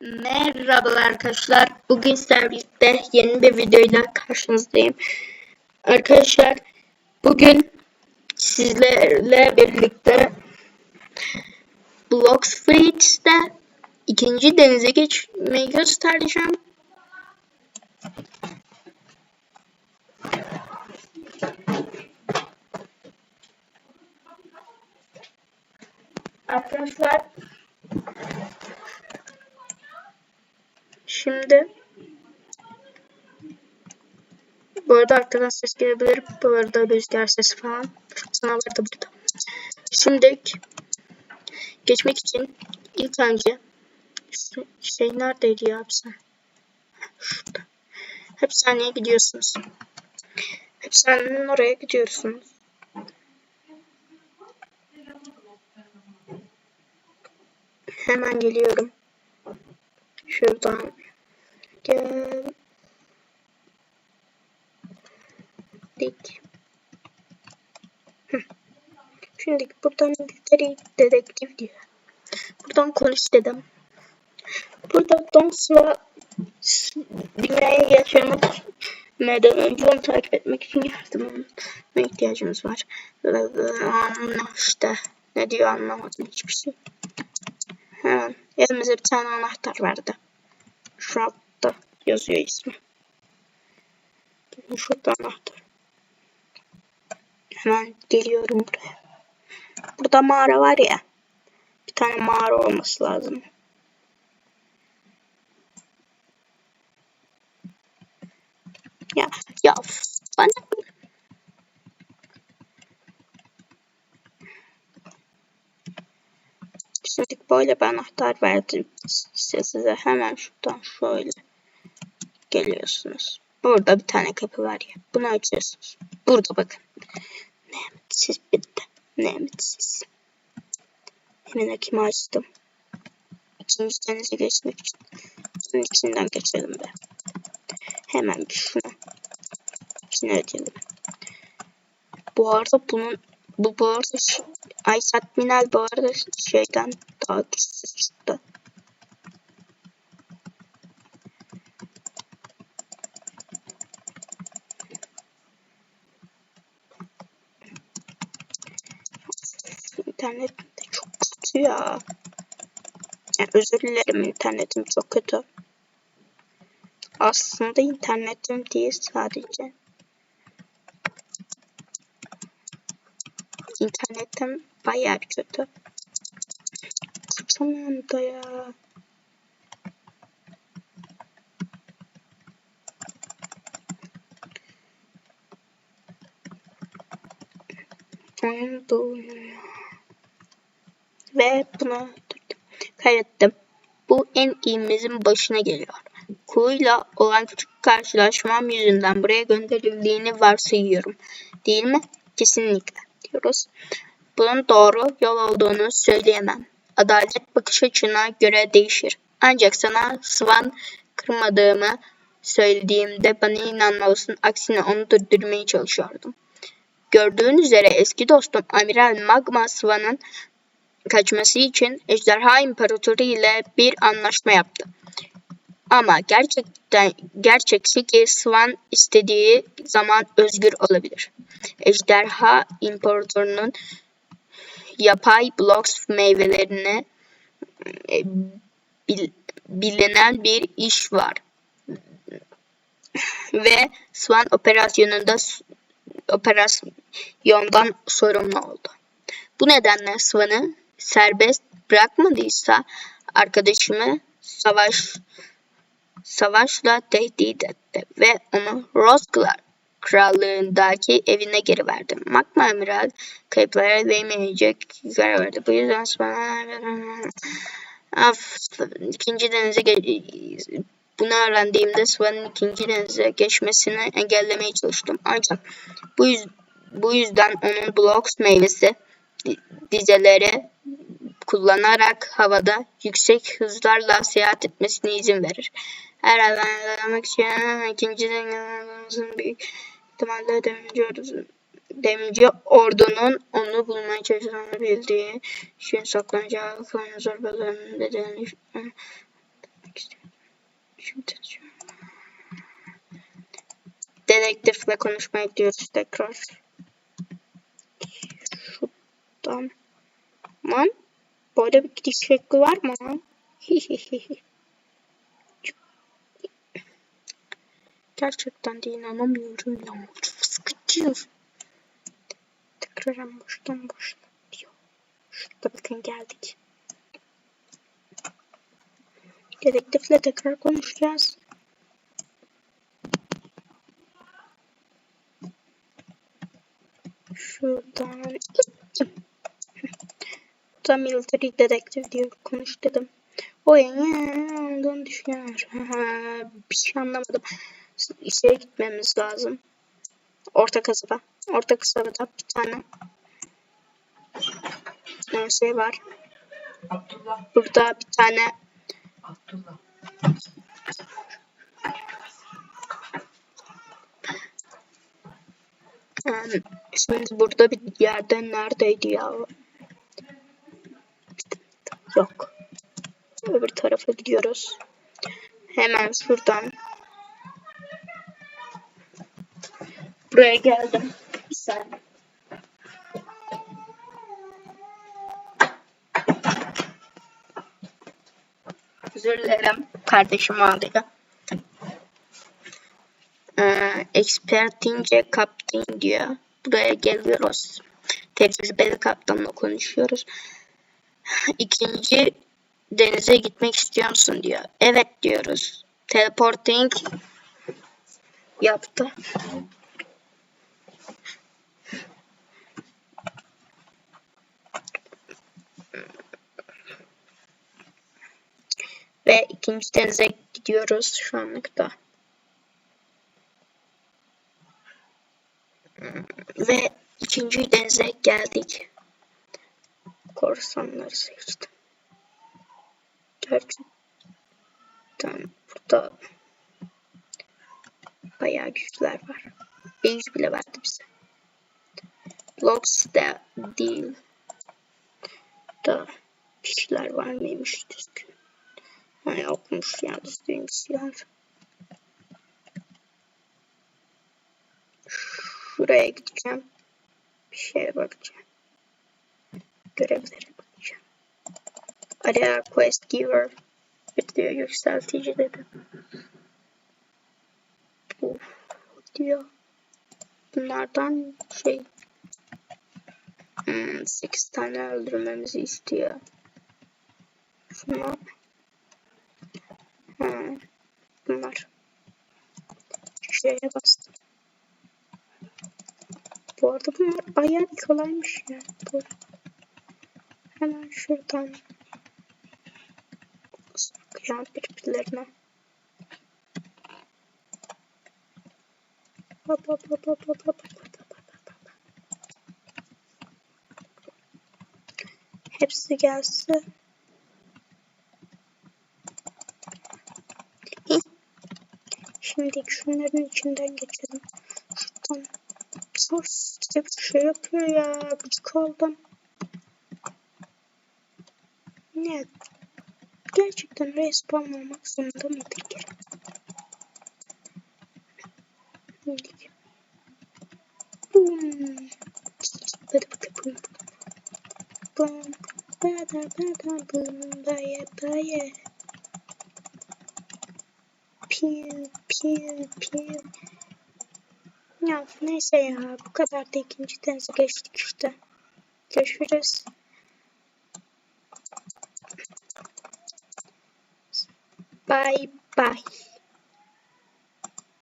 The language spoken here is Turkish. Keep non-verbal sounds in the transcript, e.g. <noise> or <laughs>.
Merhabalar arkadaşlar. Bugün birlikte yeni bir videoyla karşınızdayım. Arkadaşlar bugün sizlerle birlikte Bloxfree'de ikinci denize geçmeyi göstereceğim. Arkadaşlar Şimdi bu arada arkadan ses gelebilir. Bu arada rüzgar sesi falan. Sınav var da burada. Şimdi geçmek için ilk önce şey neredeydi ya hapishane? Şurada. Hapishaneye gidiyorsunuz. Hapishanenin oraya gidiyorsunuz. Hemen geliyorum. Şuradan gel. Dik. Şimdi buradan müşteri dedektif diyor. Buradan konuş dedim. Burada Dons'la dünyaya geçirmek Meden önce onu takip etmek için yardımına ihtiyacımız var. İşte ne diyor anlamadım hiçbir şey. Hemen elimize bir tane anahtar verdi. Şu altta yazıyor ismi. Şurada anahtar. Hemen geliyorum buraya. Burada mağara var ya. Bir tane mağara olması lazım. Ya ya bana Şimdi böyle bir anahtar verdim size. Hemen şuradan şöyle geliyorsunuz. Burada bir tane kapı var ya. Bunu açıyorsunuz. Burada bakın. Nehmetsiz bitti. Nehmetsiz. Hemen akımı açtım. İkinci denize geçmek için. Bunun içinden geçelim be. Hemen bir şunu. İçine ödeyelim. Bu arada bunun bu bu arada Aysat Minel bu arada şeyden daha güçsüz çıktı. İnternet de çok kötü ya. Yani özür dilerim internetim çok kötü. Aslında internetim değil sadece. internetten bayağı kötü. Kurtamam da ya. Oyun doğuyor. Ve bunu kaydettim. Bu en iyimizin başına geliyor. Kuyla olan küçük karşılaşmam yüzünden buraya gönderildiğini varsayıyorum. Değil mi? Kesinlikle diyoruz. Bunun doğru yol olduğunu söyleyemem. Adalet bakış açına göre değişir. Ancak sana Swan kırmadığımı söylediğimde bana inanmalısın. Aksine onu durdurmaya çalışıyordum. Gördüğün üzere eski dostum Amiral Magma Swan'ın kaçması için Ejderha İmparatoru ile bir anlaşma yaptı. Ama gerçekten gerçeksi ki Swan istediği zaman özgür olabilir. Ejderha İmparatorunun yapay blocks meyvelerine e, bil, bilinen bir iş var. Ve Swan operasyonunda operasyondan sorumlu oldu. Bu nedenle Swan'ı serbest bırakmadıysa arkadaşımı savaş savaşla tehdit etti ve onu Rose krallığındaki evine geri verdi. Magma Amiral kayıplara değmeyecek karar verdi. Bu yüzden Af, ikinci denize bunu öğrendiğimde Swan'ın ikinci denize geçmesini engellemeye çalıştım. Ancak bu, yüz bu yüzden onun Blocks meyvesi dizeleri kullanarak havada yüksek hızlarla seyahat etmesine izin verir. Her alanlamak için ikinci denizin büyük ihtimalle demirci, demirci ordunun onu bulmaya çalıştığını bildiği için saklanacağı kalan zorbaların bedelini. Şimdi Dedektifle konuşmaya gidiyoruz tekrar. Şuradan. Lan böyle bir gidiş şekli var mı? <laughs> Gerçekten de inanamıyorum ya. Çok sıkıcı. Tekrar baştan başlatıyor. Şurada bakın geldik. Dedektifle tekrar konuşacağız. Şuradan da military dedektif diyor konuş dedim. O olduğunu düşünüyor. Bir şey anlamadım. İşe gitmemiz lazım. Orta kasaba. Orta kasabada bir tane e, şey var. Abdullah, Burada bir tane Abdullah. şimdi burada bir yerde neredeydi ya? Yok. Öbür tarafa gidiyoruz. Hemen şuradan. Buraya geldim. Bir saniye. Özür dilerim. Kardeşim ağlıyor. Ee, expertince kaptan diyor. Buraya geliyoruz. Tecrübeli kaptanla konuşuyoruz. İkinci denize gitmek istiyor musun diyor. Evet diyoruz. Teleporting yaptı. Ve ikinci denize gidiyoruz şu anlıkta. Ve ikinci denize geldik. Korsanları seçtim. Gerçekten burada bayağı güçler var. Beyiş bile verdi bize. Blocks da değil. Da bir şeyler var mıymış düzgün. Ha yokmuş ya düzgün bir. Şuraya gideceğim. Bir şeye bakacağım. Görevlere bakacağım. Araya quest giver. Bir diyor yükseltici dedi. Uf, diyor. Bunlardan şey hmm, 8 tane öldürmemizi istiyor. Şuna ha, bunlar şeye bastım. Bu arada bunlar bayağı kolaymış ya. Bu. Hemen şuradan bakacağım birbirlerine. Hop hop hop hop hop hop hop hop hop. Hepsi gelse. Hih. Şimdi şunların içinden geçelim. Şuradan. Sos bir şey yapıyor ya. Gıcık oldum. Ne? Gerçekten respawn olmak zorunda mıydık ya? Neydik? Boom. Bada bada boom. Bada bada boom. Baya baya. Piu piu piu. Ya neyse ya bu kadar da ikinci denize geçtik işte. Görüşürüz. Bye bye.